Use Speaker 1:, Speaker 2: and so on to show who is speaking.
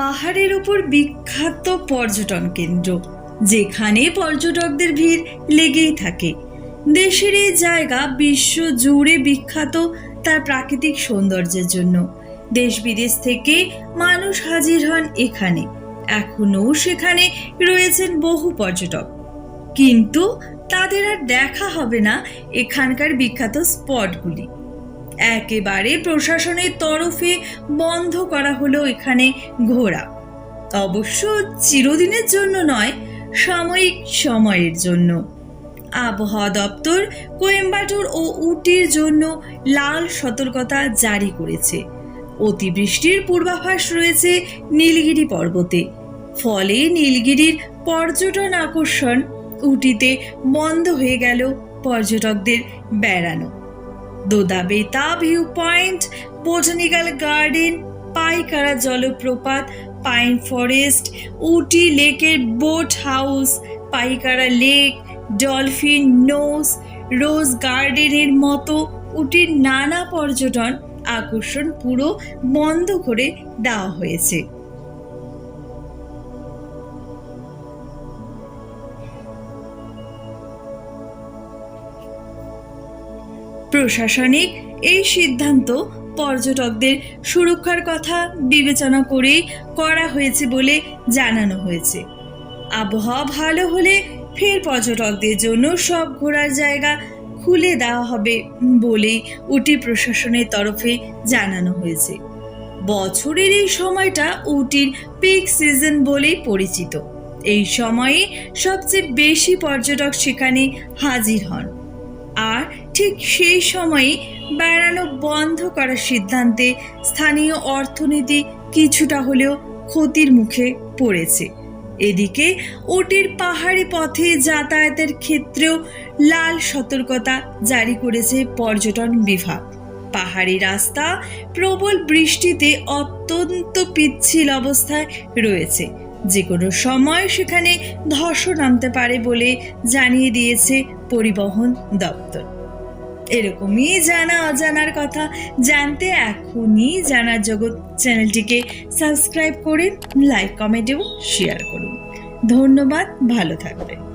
Speaker 1: পাহাড়ের উপর বিখ্যাত পর্যটন কেন্দ্র, যেখানে পর্যটকদের ভিড় লেগেই থাকে। দেশের এই জায়গা বিশ্ব জুড়ে বিখ্যাত তার প্রাকৃতিক সৌন্দর্যের জন্য। দেশ বিদেশ থেকে মানুষ হাজির হন এখানে। এখনও সেখানে রয়েছেন বহু পর্যটক। কিন্তু তাদের আর দেখা হবে না এখানকার বিখ্যাত স্পটগুলি। একেবারে প্রশাসনের তরফে বন্ধ করা হলো এখানে ঘোরা অবশ্য চিরদিনের জন্য নয়, সাময়িক সময়ের জন্য। আবহাওয়া দপ্তর কোয়েম্বাটুর ও উটির জন্য লাল সতর্কতা জারি করেছে। অতিবৃষ্টির পূর্বাভাস রয়েছে নীলগিরি পর্বতে। ফলে নীলগিরির পর্যটন আকর্ষণ উটিতে বন্ধ হয়ে গেল পর্যটকদের বেড়ানো। Doddabetta view point, botanical garden, Pykara জলপ্রপাত, পাইন ফরেস্ট, উটি লেকের boat house, Pykara lake, dolphin nose, rose গার্ডেনের মতো উটির নানা পর্যটন আকর্ষণ পুরো বন্ধ করে দেওয়া হয়েছে। প্রশাসনিক এই সিদ্ধান্ত পর্যটকদের সুরক্ষার কথা বিবেচনা করেই করা হয়েছে বলে জানানো হয়েছে। আবহাওয়া ভালো হলে ফের পর্যটকদের জন্য সব ঘোরার জায়গা খুলে দেওয়া হবে বলেই উটি প্রশাসনের তরফে জানানো হয়েছে। বছরের এই সময়টা উটির পিক সিজন বলেই পরিচিত। এই সময়ে সবচেয়ে বেশি পর্যটক সেখানে হাজির হন। ঠিক সেই সময়ে বেড়ানো বন্ধ করার সিদ্ধান্তে স্থানীয় অর্থনীতি কিছুটা হলেও ক্ষতির মুখে পড়েছে। এদিকে ওটির পাহাড়ি পথে যাতায়াতের ক্ষেত্রেও লাল সতর্কতা জারি করেছে পর্যটন বিভাগ। পাহাড়ি রাস্তা, প্রবল বৃষ্টিতে অত্যন্ত পিচ্ছিল অবস্থায় রয়েছে। যে কোনো সময় সেখানে ধসও নামতে পারে বলে জানিয়ে দিয়েছে পরিবহন দপ্তর। এরকমই জানা অজানার কথা। জানতে এখনই জানার জগৎ চ্যানেলটিকে সাবস্ক্রাইব করে, লাইক, কমেন্ট এবং শেয়ার করুন। ধন্যবাদ, ভালো থাকবেন।